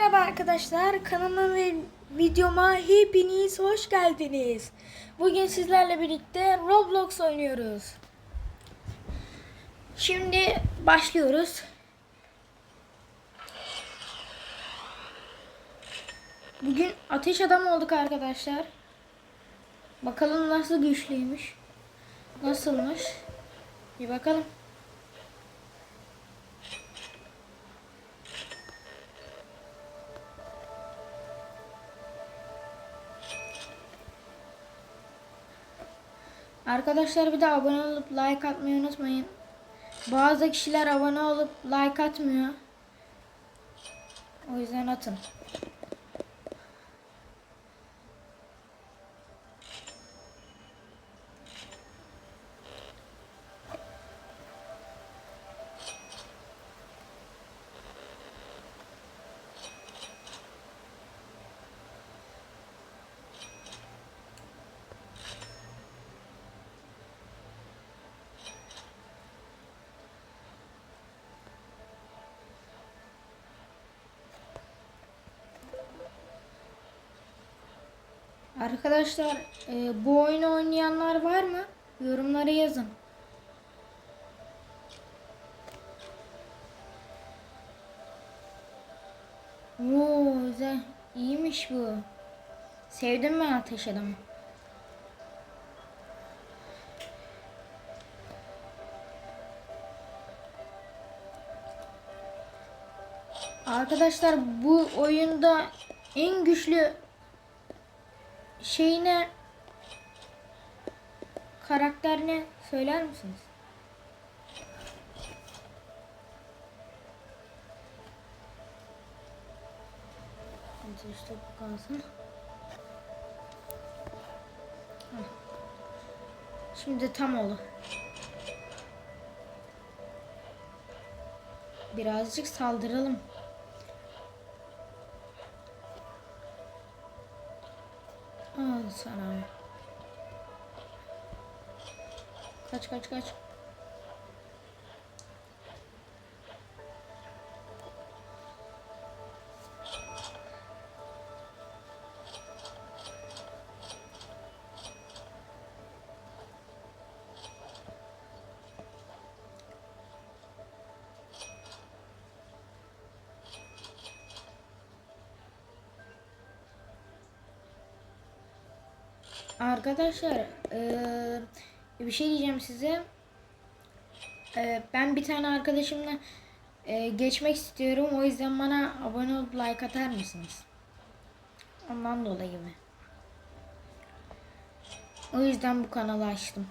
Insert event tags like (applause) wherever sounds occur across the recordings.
merhaba arkadaşlar. Kanalıma ve videoma hepiniz hoş geldiniz. Bugün sizlerle birlikte Roblox oynuyoruz. Şimdi başlıyoruz. Bugün ateş adam olduk arkadaşlar. Bakalım nasıl güçlüymüş. Nasılmış? Bir bakalım. Arkadaşlar bir de abone olup like atmayı unutmayın. Bazı kişiler abone olup like atmıyor. O yüzden atın. Arkadaşlar e, bu oyunu oynayanlar var mı? Yorumlara yazın. Oo, güzel. İyiymiş bu. Sevdim ben ateş adamı. Arkadaşlar bu oyunda en güçlü şey ne? Karakter ne? Söyler misiniz? İşte bu kalsın. Şimdi tam oldu. Birazcık saldıralım. Kaç kaç. Arkadaşlar eee, bir şey diyeceğim size. Eee, ben bir tane arkadaşımla eee, geçmek istiyorum. O yüzden bana abone olup like atar mısınız? Ondan dolayı mı? O yüzden bu kanalı açtım.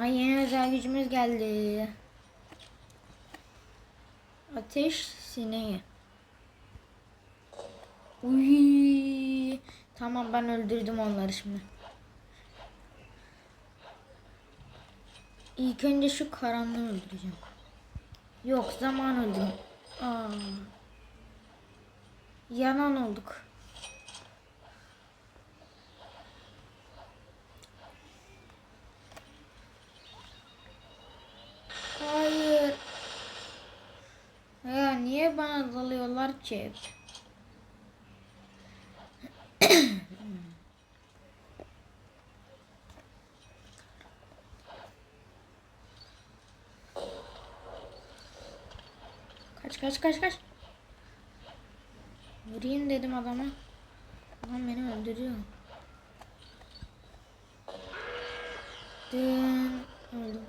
Ay yeni özel gücümüz geldi. Ateş sineği. Uy. Tamam ben öldürdüm onları şimdi. İlk önce şu karanlığı öldüreceğim. Yok zaman öldüm. Aa. Yanan olduk. Hayır. Ya niye bana dalıyorlar ki? Kaç kaç kaç kaç. Vurayım dedim adama. Adam beni öldürüyor. Dın. Öldüm.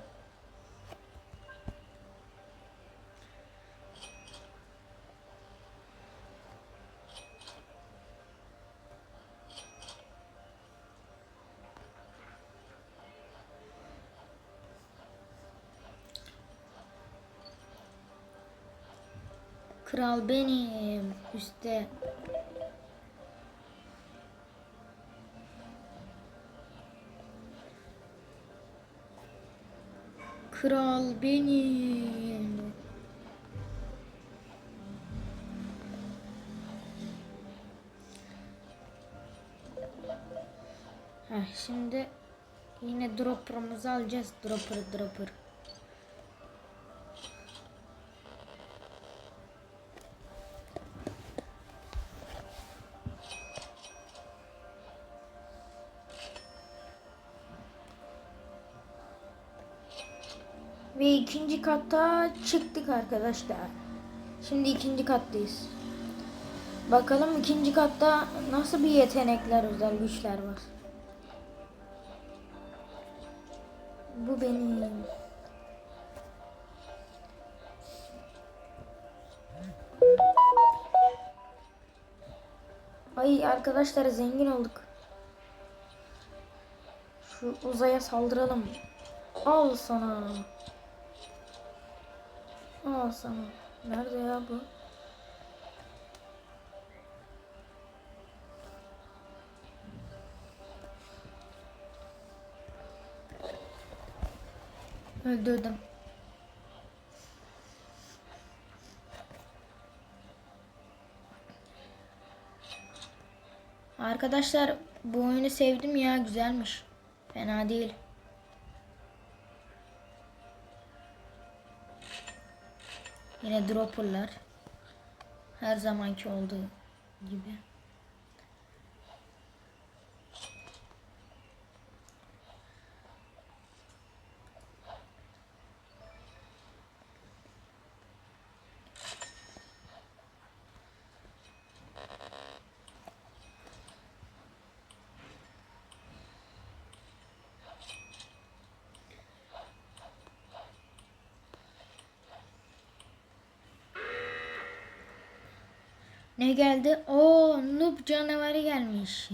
Kral benim. Üste. Kral benim. Heh, şimdi yine dropper'ımızı alacağız. Dropper, dropper. Ve ikinci katta çıktık arkadaşlar. Şimdi ikinci kattayız. Bakalım ikinci katta nasıl bir yetenekler, özel güçler var. Bu benim. Ay arkadaşlar zengin olduk. Şu uzaya saldıralım. Al sana. Sana. Nerede ya bu? Öldürdüm. Arkadaşlar bu oyunu sevdim ya güzelmiş. Fena değil. Yine dropperlar. Her zamanki olduğu gibi. Ne geldi? Oo, noob canavarı gelmiş.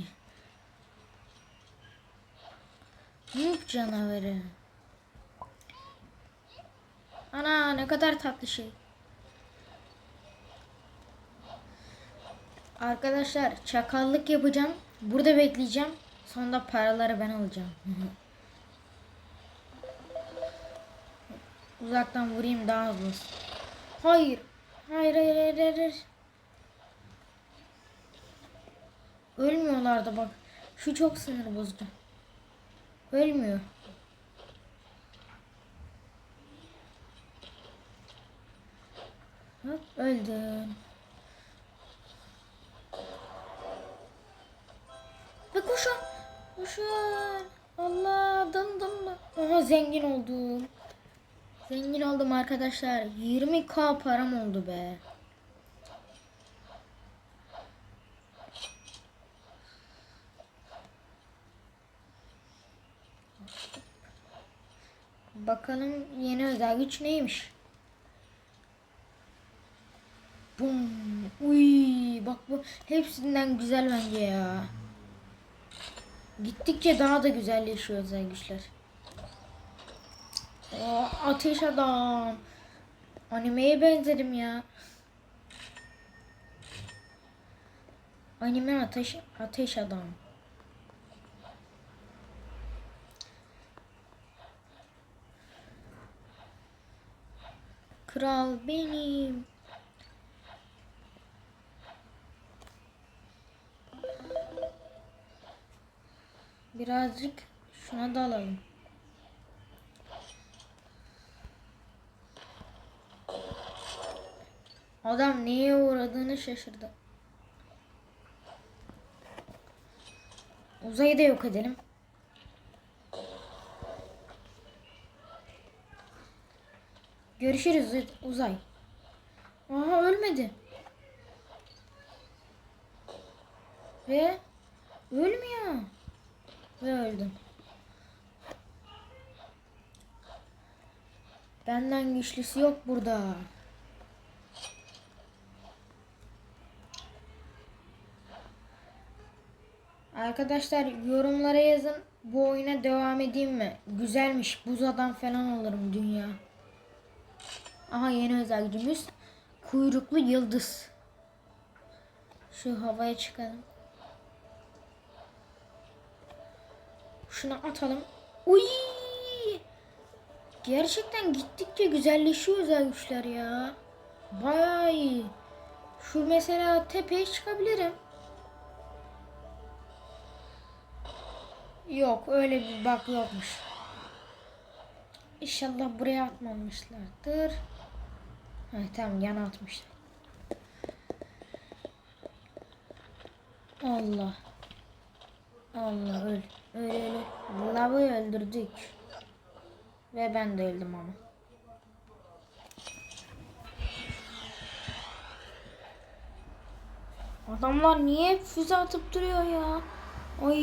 Noob canavarı. Ana ne kadar tatlı şey. Arkadaşlar çakallık yapacağım. Burada bekleyeceğim. Sonunda paraları ben alacağım. (laughs) Uzaktan vurayım daha hızlı. Hayır. Hayır hayır hayır hayır. Hayır. Ölmüyorlar da bak. Şu çok sinir bozucu. Ölmüyor. Hop öldüm. Ve koşun. Koşun. Allah dın dın. Aha zengin oldum. Zengin oldum arkadaşlar. 20k param oldu be. Bakalım yeni özel güç neymiş? Bum. Uy, bak bu hepsinden güzel bence ya. Gittikçe daha da güzelleşiyor özel güçler. Aa, ateş adam. Animeye benzedim ya. Anime ateş ateş adam. Kral benim. Birazcık şuna da alalım. Adam neye uğradığını şaşırdı. Uzayı da yok edelim. Görüşürüz uzay. Aha ölmedi. Ve ölmüyor. Ve öldüm. Benden güçlüsü yok burada. Arkadaşlar yorumlara yazın. Bu oyuna devam edeyim mi? Güzelmiş. Buz adam falan olurum dünya. Aha yeni özel gücümüz. Kuyruklu yıldız. Şu havaya çıkalım. Şunu atalım. Uy! Gerçekten gittikçe güzelleşiyor özel güçler ya. Bayağı. Şu mesela tepeye çıkabilirim. Yok öyle bir bak yokmuş. İnşallah buraya atmamışlardır. Ha, tamam yana atmışlar. Allah. Allah. Öl öl. öl. Lavı öldürdük. Ve ben de öldüm ama. Adamlar niye füze atıp duruyor ya? Ay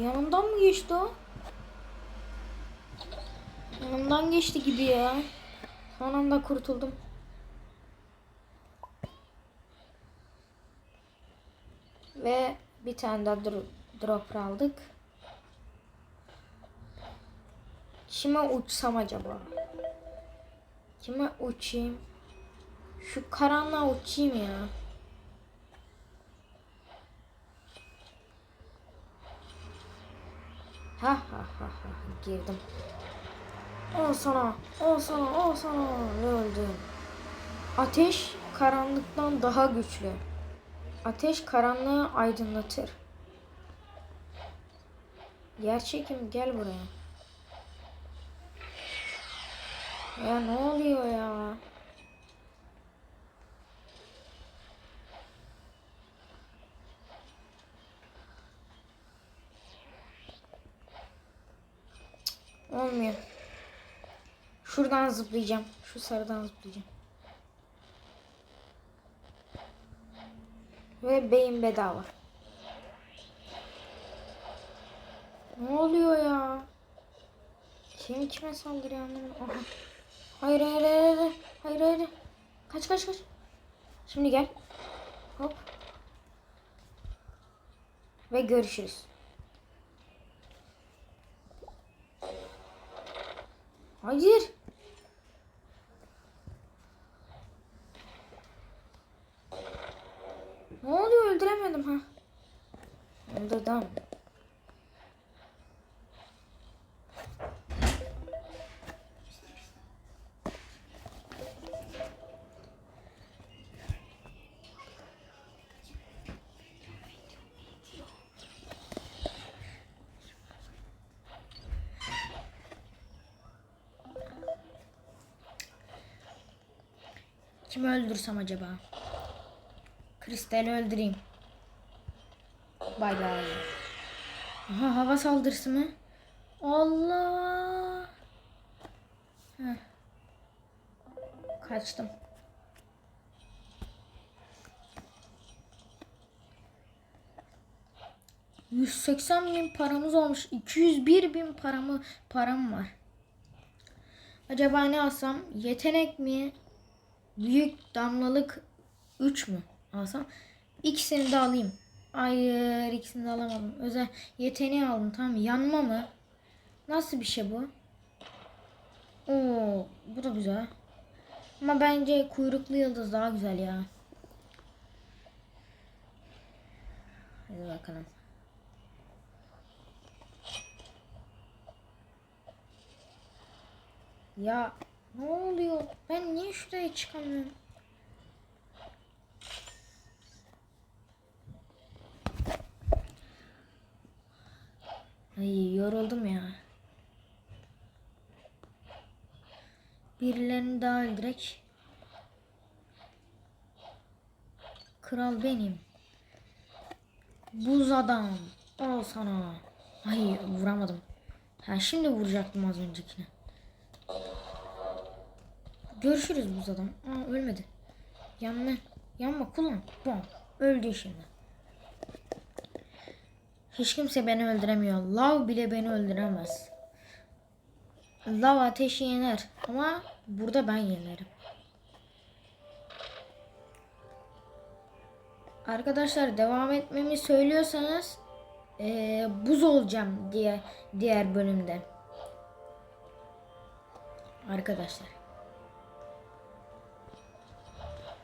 yanımdan mı geçti o? Yanımdan geçti gibi ya. Son anda kurtuldum. Ve bir tane daha dro- drop aldık. Kime uçsam acaba? Kime uçayım? Şu karanlığa uçayım ya. Ha ha ha ha girdim. Al sana, al sana, al sana öldüm. Ateş karanlıktan daha güçlü. Ateş karanlığı aydınlatır. Gerçekim gel buraya. Ya ne oluyor ya? Olmuyor. Şuradan zıplayacağım. Şu sarıdan zıplayacağım. Ve beyin bedava. Ne oluyor ya? Kim kime saldırıyor anlamadım. Aha. Hayır hayır hayır hayır. Hayır hayır. Kaç kaç kaç. Şimdi gel. Hop. Ve görüşürüz. Hayır. Ne oluyor öldüremedim ha. Öldürdüm. Kimi öldürsem acaba? Kristal'i öldüreyim. Bay bay. Aha hava saldırısı mı? Allah. Heh. Kaçtım. ...180 bin paramız olmuş. 201 bin paramı param var. Acaba ne alsam? Yetenek mi? Büyük damlalık 3 mü alsam? İkisini de alayım. Hayır ikisini de alamadım. Özel yeteneği aldım tamam? Yanma mı? Nasıl bir şey bu? Oo, bu da güzel. Ama bence kuyruklu yıldız daha güzel ya. Hadi bakalım. Ya ne oluyor? Ben niye şuraya çıkamıyorum? Ay yoruldum ya. Birilerini daha öldürek. Kral benim. Buz adam. Al sana. Ay vuramadım. Ha şimdi vuracaktım az öncekine. Görüşürüz buz adam. Aa ölmedi. Yanma. Yanma kullan. Bom. Öldü şimdi. Hiç kimse beni öldüremiyor. Lav bile beni öldüremez. Lav ateşi yener. Ama burada ben yenerim. Arkadaşlar devam etmemi söylüyorsanız eee, buz olacağım diye diğer bölümde. Arkadaşlar.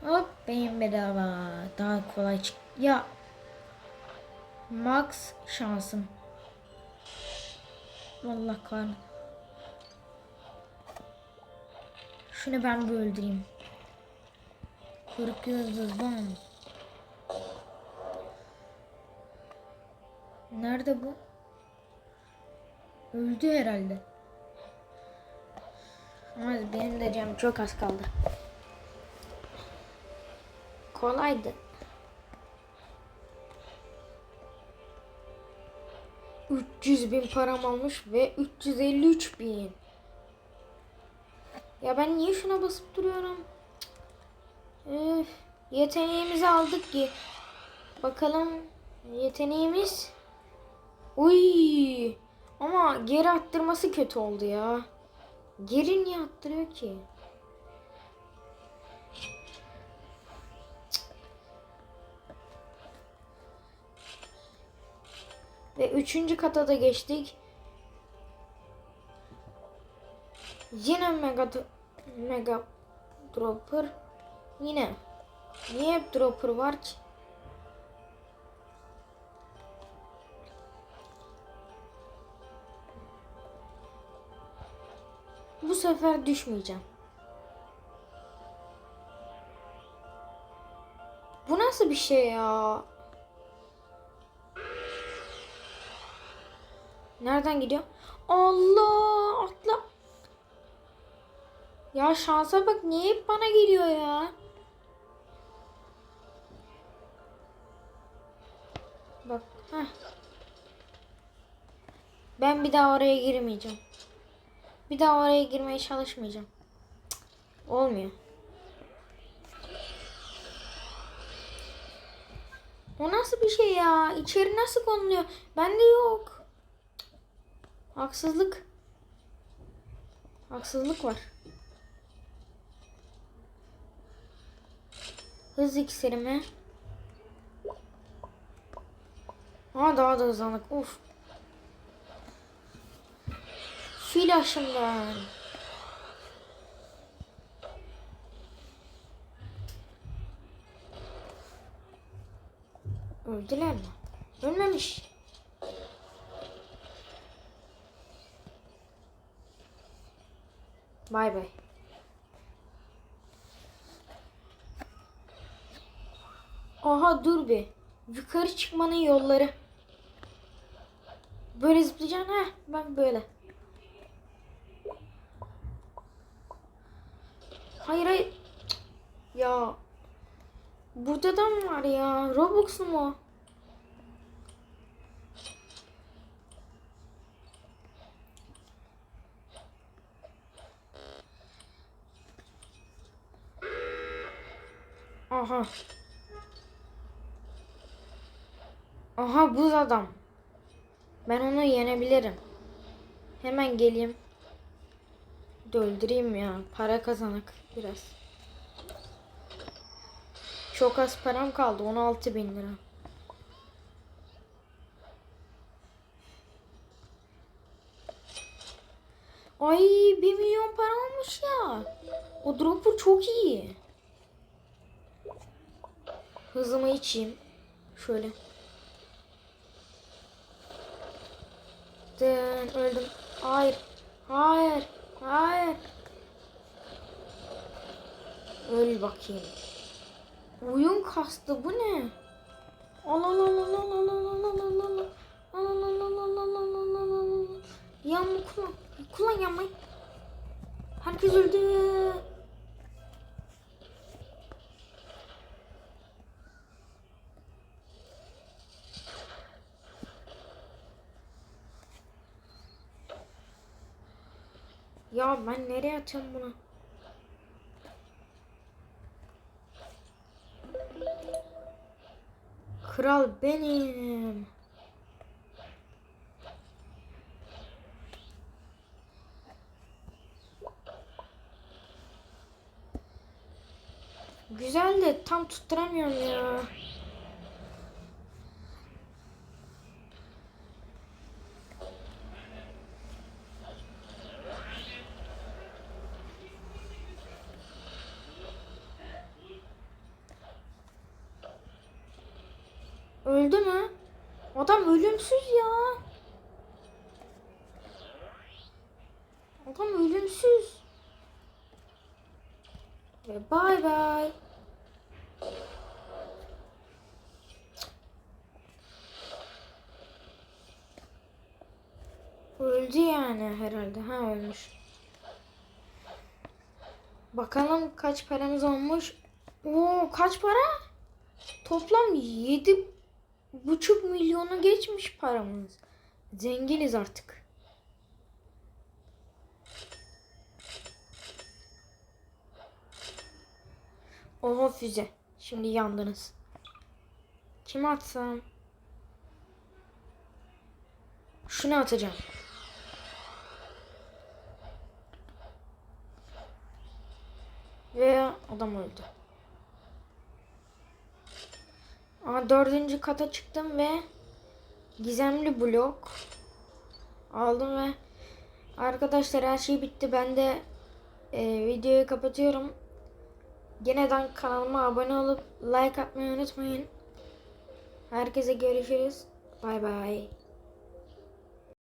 Hop beyin bedava. Daha kolay çık. Ya. Max şansım. Vallahi kahretsin. Şunu ben bir öldüreyim. Kırık yıldız bam. Nerede bu? Öldü herhalde. Ama benim de canım çok az kaldı. Kolaydı. 300 bin param olmuş ve 353 bin. Ya ben niye şuna basıp duruyorum? Üf, yeteneğimizi aldık ki. Bakalım yeteneğimiz. Uy. Ama geri attırması kötü oldu ya. Geri niye attırıyor ki? Ve üçüncü kata da geçtik. Yine mega mega dropper. Yine. Niye hep dropper var ki? Bu sefer düşmeyeceğim. Bu nasıl bir şey ya? Nereden gidiyor? Allah atla. Ya şansa bak niye hep bana geliyor ya? Bak. Heh. Ben bir daha oraya girmeyeceğim. Bir daha oraya girmeye çalışmayacağım. Cık, Olmuyor. O nasıl bir şey ya? İçeri nasıl konuluyor? Bende yok. Haksızlık. Haksızlık var. Hız iksiri mi? Ha daha da hızlandık. Uf. Su ilaçından. Öldüler mi? Ölmemiş. Bay bay. Aha dur bir. Yukarı çıkmanın yolları. Böyle zıplayacaksın ha. Bak böyle. Hayır hayır. Ya. Burada da mı var ya? Robux mu? Aha. Aha buz adam. Ben onu yenebilirim. Hemen geleyim. Bir de öldüreyim ya. Para kazanak biraz. Çok az param kaldı. 16 bin lira. Ay 1 milyon para olmuş ya. O dropper çok iyi. Hızımı içeyim. Şöyle. Dın, öldüm. Hayır. Hayır. Hayır. Öl bakayım. Oyun kastı bu ne? Al al al al al. Herkes öldü. Ya ben nereye atacağım bunu? Kral benim. Güzel de tam tutturamıyorum ya. Öldü mü? Adam ölümsüz ya. Adam ölümsüz. Ve bay bay. Öldü yani herhalde. Ha ölmüş. Bakalım kaç paramız olmuş. Oo kaç para? Toplam yedi buçuk milyonu geçmiş paramız. Zenginiz artık. Oha füze. Şimdi yandınız. Kime atsam? Şunu atacağım. Ve adam öldü. Aa, dördüncü kata çıktım ve gizemli blok aldım ve arkadaşlar her şey bitti. Ben de e, videoyu kapatıyorum. Geneden kanalıma abone olup like atmayı unutmayın. Herkese görüşürüz. Bay bay.